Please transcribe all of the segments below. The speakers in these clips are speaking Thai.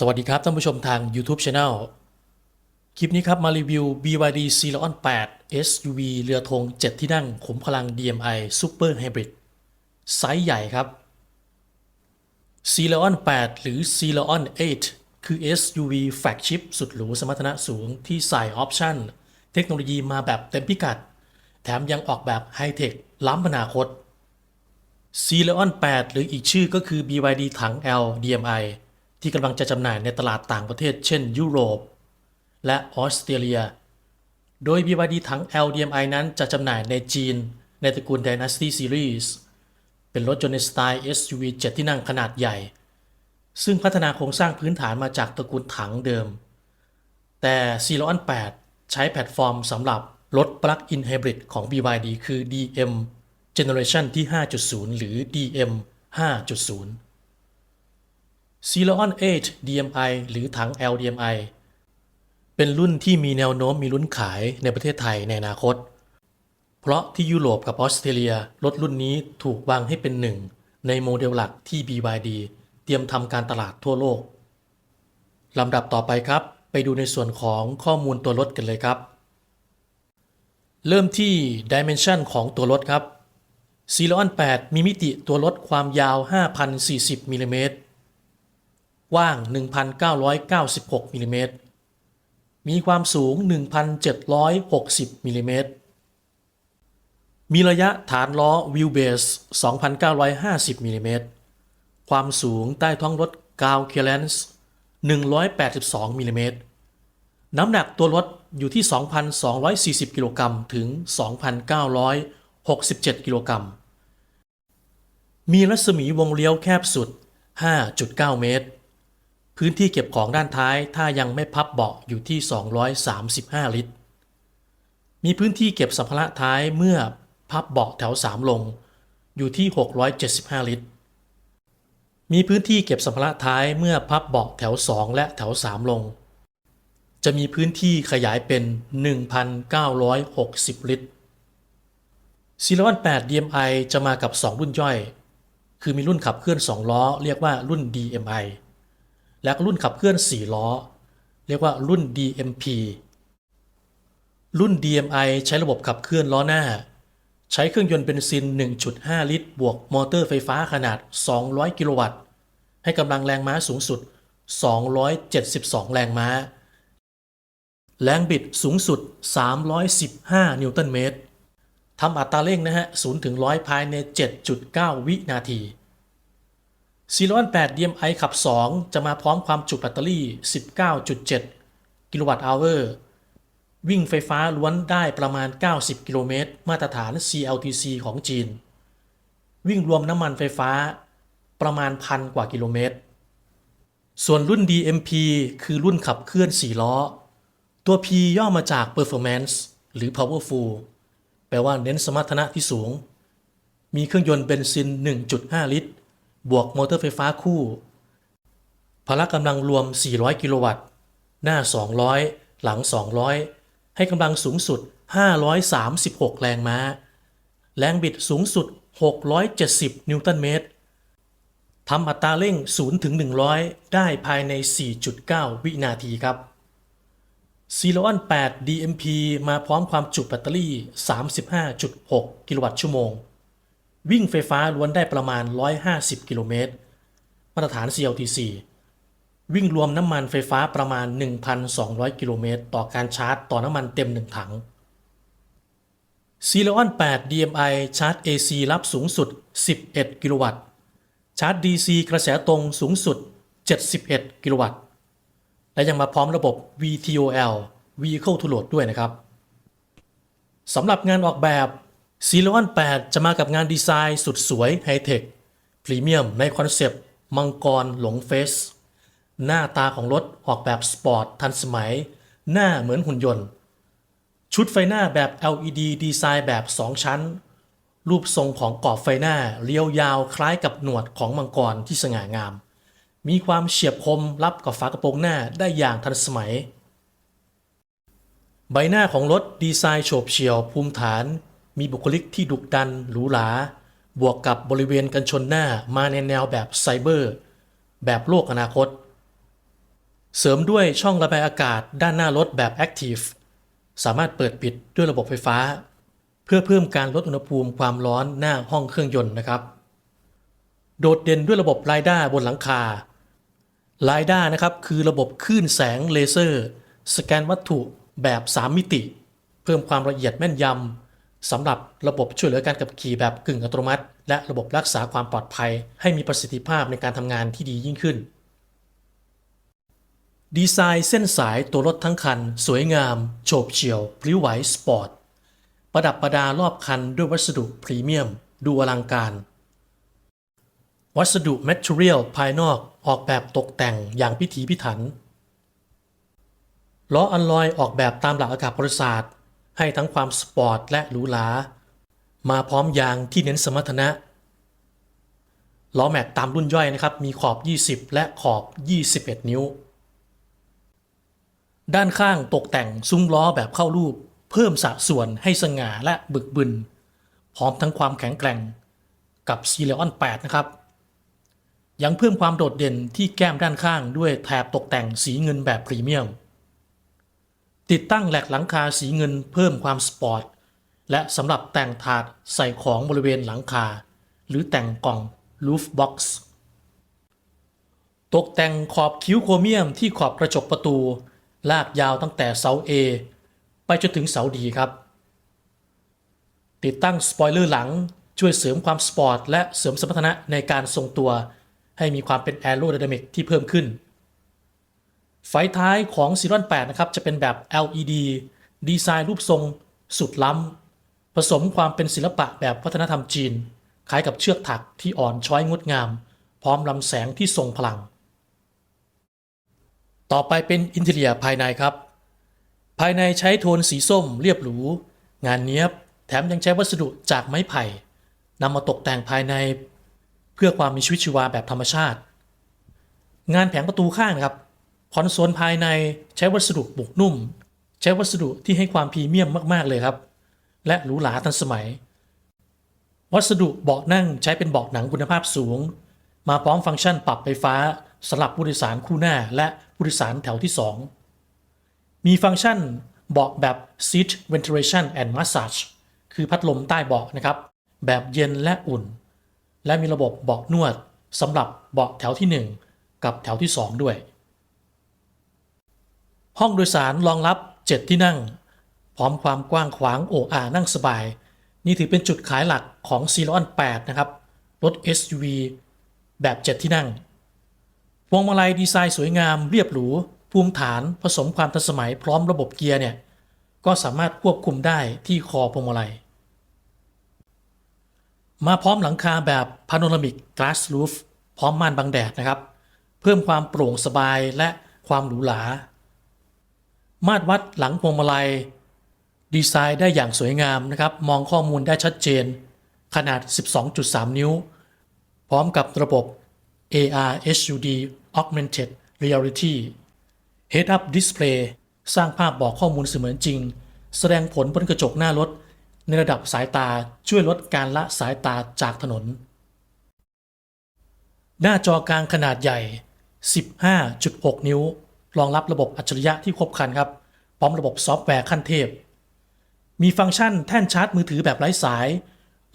สวัสดีครับท่านผู้ชมทาง YouTube Channel คลิปนี้ครับมารีวิว BYD c e l o n 8 SUV เรือธง 7 ที่นั่งขุมพลัง DMI Super Hybrid ไซส์ใหญ่ครับ c e l o n 8 หรือ c e l o n 8 คือ SUV แฟลกชิพสุดหรูสมรรถนะสูงที่ใส่ออปชั่น เทคโนโลยีมาแบบเต็มพิกัด แถมยังออกแบบไฮเทคล้ำอนาคต c e l o n 8 หรืออีกชื่อก็คือ BYD ถัง L DMI ที่กำลังจะจำหน่ายในตลาดต่างประเทศ เช่น ยุโรป และออสเตรเลีย โดย BYD ถัง L DMI นั้นจะจำหน่ายในจีน ในตระกูล Dynasty Series เป็นรถยนต์ในสไตล์ SUV 7 ที่นั่งขนาดใหญ่ ซึ่งพัฒนาโครงสร้างพื้นฐานมาจากตระกูลถังเดิม แต่ c e l o n 8ใช้แพลตฟอร์มสำหรับรถ Plug-in Hybrid ของ BYD คือ DM Generation ที่ 5.0 หรือ DM 5.0 c e l o n 8 DMI หรือถัง LDMI เป็นรุ่นที่มีแนวโน้มมีลุ้นขายในประเทศไทยในอนาคต เพราะที่ยุโรปกับออสเตรเลียรถรุ่นนี้ถูกวางให้เป็นหนึ่ง ในโมเดลหลักที่ BYD เตรียมทำการตลาดทั่วโลกลำดับต่อไปครับ ไปดูในส่วนของข้อมูลตัวรถกันเลยครับ เริ่มที่ Dimension ของตัวรถครับ c e l o n 8มีมิติตัวรถความยาว 5,040มิลลิเมตร กว้าง 1,996มิลลิเมตร มีความสูง 1,760มิลลิเมตร มีระยะฐานล้อวิวเบส 2,950มิลลิเมตร ความสูงใต้ท้องรถกาวเคเลนส์182มิลลิเมตร น้ำหนักตัวรถอยู่ที่ 2,240 กิโลกรัมถึง 2,967 กิโลกรัม มีรัศมีวงเลี้ยวแคบสุด 5.9 เมตร พื้นที่เก็บของด้านท้ายถ้ายังไม่พับเบาะอยู่ที่ 235 ลิตร มีพื้นที่เก็บสัมภาระท้ายเมื่อพับเบาะแถว 3 ลง อยู่ที่ 675 ลิตร มีพื้นที่เก็บสัมภาระท้ายเมื่อพับเบาะแถว 2 และแถว 3 ลง จะมีพื้นที่ขยายเป็น 1,960 ลิตร c e l o n 8 DMI จะมากับ 2 รุ่นย่อย คือมีรุ่นขับเคลื่อน 2 ล้อ เรียกว่ารุ่น DMI และก็รุ่นขับเคลื่อน 4 ล้อ เรียกว่ารุ่น DMP รุ่น DMI ใช้ระบบขับเคลื่อนล้อหน้า ใช้เครื่องยนต์เบนซิน 1.5 ลิตร บวกมอเตอร์ไฟฟ้าขนาด 200 กิโลวัตต์ ให้กำลังแรงม้าสูงสุด 272 แรงม้า แรงบิดสูงสุด 315 นิวตันเมตรทำอัตราเร่งนะฮะ0ถึง100 ภายใน 7.9 วินาที c e l o n 8 DMI ขับ 2 จะมาพร้อมความจุแบตเตอรี่ 19.7 กิโลวัตต์อเวอร์ วิ่งไฟฟ้าล้วนได้ประมาณ 90 กิโลเมตร มาตรฐาน CLTC ของจีน วิ่งรวมน้ำมันไฟฟ้าประมาณพันกว่ากิโลเมตร ส่วนรุ่น DMP คือรุ่นขับเคลื่อน 4 ล้อ ตัว P ย่อมาจาก Performance หรือ Powerful แปลว่าเน้นสมรรถนะที่สูง มีเครื่องยนต์เบนซิน 1.5 ลิตร บวกมอเตอร์ไฟฟ้าคู่ พละกำลังรวม 400 กิโลวัตต์ หน้า 200 หลัง 200 ให้กำลังสูงสุด 536 แรงม้า แรงบิดสูงสุด 670 นิวตันเมตรทำอัตราเร่ง 0 ถึง 100 ได้ภายใน 4.9 วินาทีครับ c e l o n 8 DMP มาพร้อมความจุแบตเตอรี่ 35.6 กิโลวัตต์ชั่วโมง วิ่งไฟฟ้าล้วนได้ประมาณ 150 กิโลเมตร มาตรฐาน CLTC วิ่งรวมน้ำมันไฟฟ้าประมาณ 1,200 กิโลเมตร ต่อการชาร์จ ต่อน้ำมันเต็ม 1 ถัง c e l o n 8 DMI ชาร์จ AC รับสูงสุด 11 กิโลวัตต์ ชาร์จ DC กระแสตรงสูงสุด 71 กิโลวัตต์ และยังมาพร้อมระบบ VTOL Vehicle to Load ด้วยนะครับ สำหรับงานออกแบบ c e l o n 8จะมากับงานดีไซน์สุดสวยไฮเทคพรีเมียมในคอนเซปต์ มังกรหลงเฟส หน้าตาของรถออกแบบสปอร์ตทันสมัย หน้าเหมือนหุ่นยนต์ ชุดไฟหน้าแบบ LED ดีไซน์แบบ 2 ชั้น รูปทรงของกรอบไฟหน้าเรียวยาวคล้ายกับหนวดของมังกรที่สง่างาม มีความเฉียบคมรับกับฝากระโปรงหน้าได้อย่างทันสมัย ใบหน้าของรถดีไซน์โฉบเฉี่ยวภูมิฐาน มีบุคลิกที่ดุดันหรูหรา บวกกับบริเวณกันชนหน้ามาในแนวแบบไซเบอร์ แบบโลกอนาคต เสริมด้วยช่องระบายอากาศด้านหน้ารถแบบ Active สามารถเปิดปิดด้วยระบบไฟฟ้า เพื่อเพิ่มการลดอุณหภูมิความร้อนหน้าห้องเครื่องยนต์นะครับ โดดเด่นด้วยระบบไลด้าบนหลังคาไลด้านะครับคือระบบคลื่นแสงเลเซอร์ สแกนวัตถุแบบ 3 มิติ เพิ่มความละเอียดแม่นยำ สำหรับระบบช่วยเหลือการขับขี่แบบกึ่งอัตโนมัติ และระบบรักษาความปลอดภัย ให้มีประสิทธิภาพในการทำงานที่ดียิ่งขึ้น ดีไซน์เส้นสายตัวรถทั้งคัน สวยงาม โฉบเฉี่ยวพลิ้วไหวสปอร์ต ประดับประดารอบคันด้วยวัสดุพรีเมียม ดูอลังการ วัสดุแมทเทอเรียลภายนอกออกแบบตกแต่งอย่างพิถีพิถันล้ออัลลอยออกแบบตามหลักอากาศบริษัท ให้ทั้งความสปอร์ตและหรูหรามาพร้อมยางที่เน้นสมรรถนะล้อแม็กตามรุ่นย่อยนะครับ มีขอบ 20 และขอบ 21 นิ้ว ด้านข้างตกแต่งซุ้มล้อแบบเข้ารูป เพิ่มสัดส่วนให้สง่าและบึกบึน พร้อมทั้งความแข็งแกร่งกับ c ีเลออน 8 นะครับ ยังเพิ่มความโดดเด่นที่แก้มด้านข้างด้วยแถบตกแต่งสีเงินแบบพรีเมียม ติดตั้งแหลกหลังคาสีเงินเพิ่มความสปอร์ต และสำหรับแต่งถาดใส่ของบริเวณหลังคา หรือแต่งกล่อง roof box ตกแต่งขอบคิ้วโครเมียมที่ขอบกระจกประตู ลากยาวตั้งแต่เสา A ไปจนถึงเสา D ครับ ติดตั้งสปอยเลอร์หลังช่วยเสริมความสปอร์ตและเสริมสมรรถนะในการทรงตัว ให้มีความเป็นแอโร d y นามิกที่เพิ่มขึ้น ไฟท้ายของซีรอน8นะครับจะเป็นแบบ LED ดีไซน์รูปทรงสุดล้ำ ผสมความเป็นศิลปะแบบวัฒนธรรมจีน คล้ายกับเชือกถักที่อ่อนช้อยงดงาม พร้อมลำแสงที่ทรงพลัง ต่อไปเป็นอินเทเรียภายในครับ ภายในใช้โทนสีส้มเรียบหรู งานเนี้ยบ แถมยังใช้วัสดุจากไม้ไผ่นำมาตกแต่งภายใน เพื่อความมีชีวิตชีวาแบบธรรมชาติ งานแผงประตูข้างนะครับ คอนโซลภายในใช้วัสดุบุกนุ่ม ใช้วัสดุที่ให้ความพรีเมียมมากๆเลยครับ และหรูหราทันสมัย วัสดุเบาะนั่งใช้เป็นเบาะหนังคุณภาพสูง มาพร้อมฟังก์ชันปรับไฟฟ้าสำหรับผู้โดยสารคู่หน้าและผู้โดยสารแถวที่ 2 มีฟังก์ชันเบาะแบบ seat ventilation and massage คือพัดลมใต้เบาะนะครับ แบบเย็นและอุ่น และมีระบบเบาะนวดสำหรับเบาะแถวที่ 1 กับแถวที่ 2 ด้วย ห้องโดยสารรองรับ 7 ที่นั่ง พร้อมความกว้างขวางโอ้อานั่งสบาย นี่ถือเป็นจุดขายหลักของ c ีรอน8นะครับ รถ SUV แบบ 7 ที่นั่ง พวงมาลัยดีไซน์สวยงามเรียบหรู ภูมิฐานผสมความทันสมัยพร้อมระบบเกียร์เนี่ย ก็สามารถควบคุมได้ที่คอพวงมาลัย มาพร้อมหลังคาแบบ Panoramic Glass Roof พร้อมม่านบังแดดนะครับ เพิ่มความโปร่งสบายและความหรูหรา มาตรวัดหลังพวงมาลัย ดีไซน์ได้อย่างสวยงามนะครับ มองข้อมูลได้ชัดเจน ขนาด 12.3 นิ้ว พร้อมกับระบบ AR HUD Augmented Reality Head Up Display สร้างภาพบอกข้อมูลเสมือนจริง แสดงผลบนกระจกหน้ารถ ในระดับสายตาช่วยลดการละสายตาจากถนน หน้าจอกลางขนาดใหญ่ 15.6 นิ้ว รองรับระบบอัจฉริยะที่ครบครันครับ พร้อมระบบซอฟต์แวร์ขั้นเทพ มีฟังก์ชันแท่นชาร์จมือถือแบบไร้สาย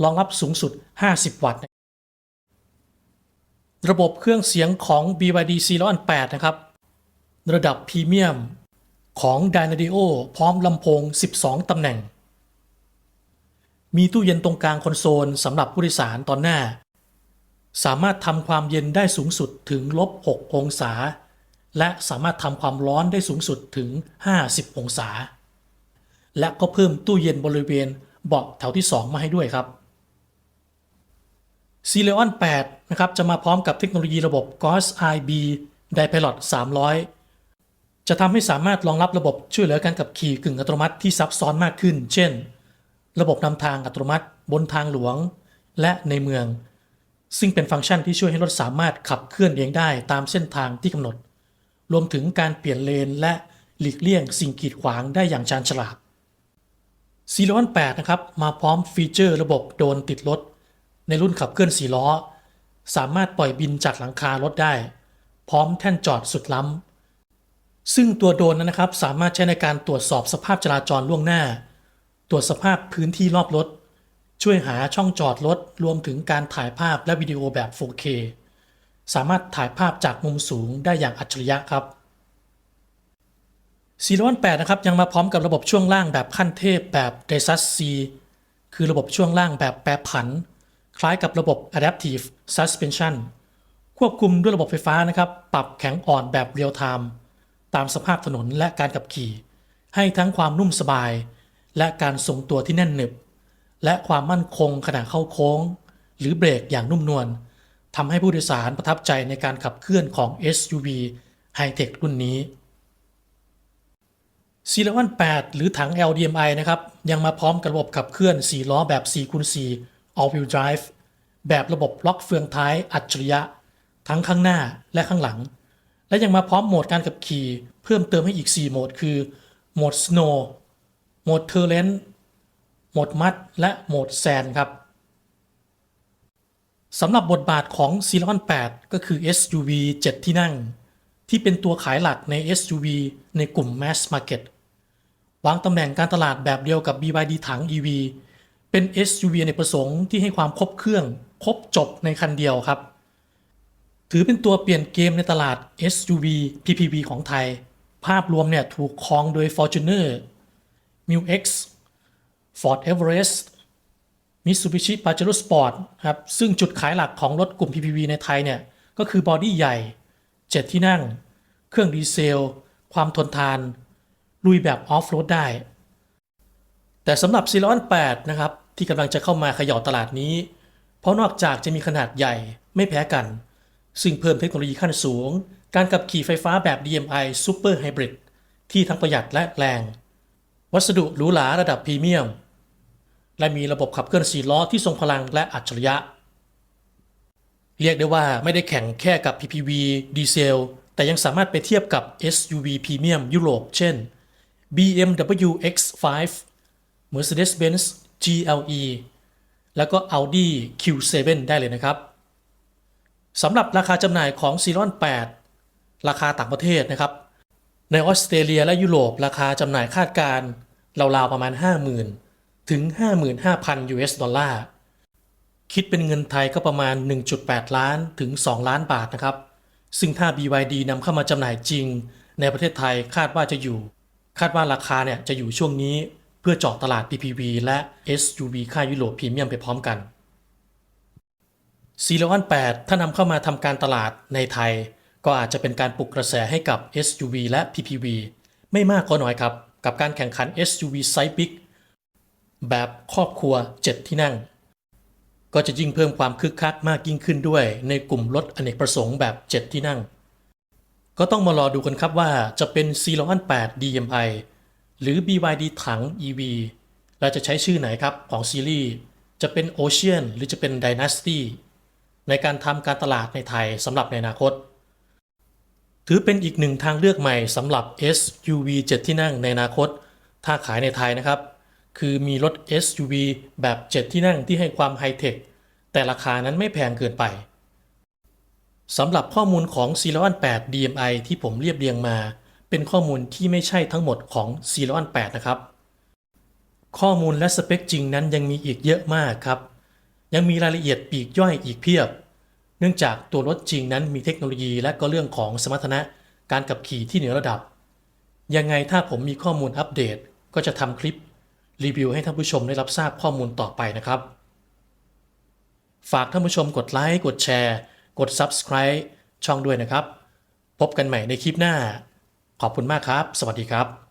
รองรับสูงสุด 50 วัตต์ ระบบเครื่องเสียงของ BYD c 1 8นะครับ ระดับพรีเมียมของ Dynadio พร้อมลำโพง 12 ตำแหน่ง มีตู้เย็นตรงกลางคอนโซลสำหรับผู้โดยสารตอนหน้า สามารถทำความเย็นได้สูงสุดถึงลบ 6 องศา และสามารถทำความร้อนได้สูงสุดถึง 50 องศา และก็เพิ่มตู้เย็นบริเวณเบาะแถวที่ 2 มาให้ด้วยครับ c e l e o n 8นะครับจะมาพร้อมกับเทคโนโลยีระบบ GOS IB Dipilot 300 จะทำให้สามารถรองรับระบบช่วยเหลือการขับขี่กึ่งอัตโนมัติที่ซับซ้อนมากขึ้น เช่น ระบบนำทางอัตโนมัติบนทางหลวง และในเมือง ซึ่งเป็นฟังก์ชันที่ช่วยให้รถสามารถขับเคลื่อนเองได้ตามเส้นทางที่กำหนด รวมถึงการเปลี่ยนเลนและหลีกเลี่ยงสิ่งกีดขวางได้อย่างชาญฉลาด c e l e o n 8นะครับ มาพร้อมฟีเจอร์ระบบโดรนติดรถ ในรุ่นขับเคลื่อน4ล้อ สามารถปล่อยบินจากหลังคารถได้ พร้อมแท่นจอดสุดล้ำ ซึ่งตัวโดรนนั้นนะครับสามารถใช้ในการตรวจสอบสภาพจราจรล่วงหน้า ตรวจสภาพพื้นที่รอบรถ ช่วยหาช่องจอดรถ รวมถึงการถ่ายภาพและวิดีโอแบบ 4K สามารถถ่ายภาพจากมุมสูงได้อย่างอัจฉริยะครับ418นะครับ ยังมาพร้อมกับระบบช่วงล่างแบบขั้นเทพแบบ d e s u s C คือระบบช่วงล่างแบบแปรผัน คล้ายกับระบบ Adaptive Suspension ควบคุมด้วยระบบไฟฟ้านะครับ ปรับแข็งอ่อนแบบเรียลไทม์ตามสภาพถนนและการขับขี่ ให้ทั้งความนุ่มสบาย และการทรงตัวที่แน่นหนึบ และความมั่นคงขณะเข้าโค้ง หรือเบรกอย่างนุ่มนวล ทำให้ผู้โดยสารประทับใจในการขับเคลื่อนของ SUV High-Tech รุ่นนี้ c 4 1 8 หรือถัง LDMI นะครับ ยังมาพร้อมกับระบบขับเคลื่อน 4 ล้อแบบ 4x4 All-Wheel Drive แบบระบบล็อกเฟืองท้ายอัจฉริยะ ทั้งข้างหน้าและข้างหลัง และยังมาพร้อมโหมดการขับขี่ เพิ่มเติมให้อีก 4 โหมด คือ โหมด Snow โหมด Terrain โหมด Mud และโหมด Sand ครับ สำหรับบทบาทของ c 4 1 8ก็คือ SUV 7 ที่นั่ง ที่เป็นตัวขายหลักใน SUV ในกลุ่ม Mass Market วางตำแหน่งการตลาดแบบเดียวกับ BYD ถัง EV เป็น SUV ในประสงค์ที่ให้ความครบเครื่อง ครบจบในคันเดียวครับ ถือเป็นตัวเปลี่ยนเกมในตลาด SUV PPV ของไทย ภาพรวมเนี่ยถูกครองโดย Fortuner m u X Ford Everest Mitsubishi Pajero Sport ครับซึ่งจุดขายหลักของรถกลุ่ม PPV ในไทยเนี่ย ก็คือบอดี้ใหญ่ 7 ที่นั่ง เครื่องดีเซล ความทนทาน ลุยแบบออฟโรดได้ แต่สำหรับ c 4 1 8นะครับ ที่กำลังจะเข้ามาเขย่าตลาดนี้ เพราะนอกจากจะมีขนาดใหญ่ไม่แพ้กัน ซึ่งเพิ่มเทคโนโลยีขั้นสูง การขับขี่ไฟฟ้าแบบ DMI Super Hybrid ที่ทั้งประหยัดและแรง วัสดุหรูหราระดับพรีเมียม และมีระบบขับเคลื่อน4ล้อที่ทรงพลังและอัจฉริยะ เรียกได้ว่าไม่ได้แข่งแค่กับ PPV ดีเซล แต่ยังสามารถไปเทียบกับ SUV พรีเมียมยุโรปเช่น BMW X5 Mercedes-Benz GLE แล้วก็ Audi Q7 ได้เลยนะครับสำหรับราคาจำหน่ายของ c 4 8ราคาต่างประเทศนะครับ ในออสเตรเลียและยุโรป ราคาจำหน่ายคาดการราวๆประมาณ 50,000 ถึง 55,000 US ดอลลาร์ คิดเป็นเงินไทยก็ประมาณ 1.8 ล้านถึง 2 ล้านบาทนะครับ ซึ่งถ้า BYD นำเข้ามาจำหน่ายจริง ในประเทศไทยคาดว่าจะอยู่ คาดว่าราคาเนี่ยจะอยู่ช่วงนี้เพื่อเจาะตลาด PPV และ SUV ค่ายยุโรปพรีเมียมไปพร้อมกัน c 4 1 8ถ้านำเข้ามาทำการตลาดในไทย ก็อาจจะเป็นการปลุกกระแสให้กับ SUV และ PPV ไม่มากก็น้อยครับ กับการแข่งขัน SUV ไซส์บิ๊ก แบบครอบครัว 7 ที่นั่ง ก็จะยิ่งเพิ่มความคึกคักมากยิ่งขึ้นด้วยในกลุ่มรถอเนกประสงค์แบบ 7 ที่นั่ง ก็ต้องมารอดูกันครับว่าจะเป็น c 1 8 DMI หรือ BYD ถัง EV และจะใช้ชื่อไหนครับของซีรีส์จะเป็น Ocean หรือจะเป็น Dynasty ในการทำการตลาดในไทยสำหรับในอนาคต ถือเป็นอีกหนึ่งทางเลือกใหม่สำหรับ SUV 7 ที่นั่งในอนาคต ถ้าขายในไทยนะครับ คือมีรถ SUV แบบ 7 ที่นั่งที่ให้ความไฮเทค แต่ราคานั้นไม่แพงเกินไปสำหรับข้อมูลของ c 4 1 8 DMI ที่ผมเรียบเรียงมา เป็นข้อมูลที่ไม่ใช่ทั้งหมดของ c 4 1 8นะครับ ข้อมูลและสเปคจริงนั้นยังมีอีกเยอะมากครับ ยังมีรายละเอียดปีกย่อยอีกเพียบ เนื่องจากตัวรถจริงนั้นมีเทคโนโลยีและก็เรื่องของสมรรถนะการขับขี่ที่เหนือระดับ ยังไงถ้าผมมีข้อมูลอัปเดต ก็จะทำคลิป รีวิวให้ท่านผู้ชมได้รับทราบข้อมูลต่อไปนะครับ ฝากท่านผู้ชมกดไลค์กดแชร์ กด Subscribe ช่องด้วยนะครับ พบกันใหม่ในคลิปหน้า ขอบคุณมากครับ สวัสดีครับ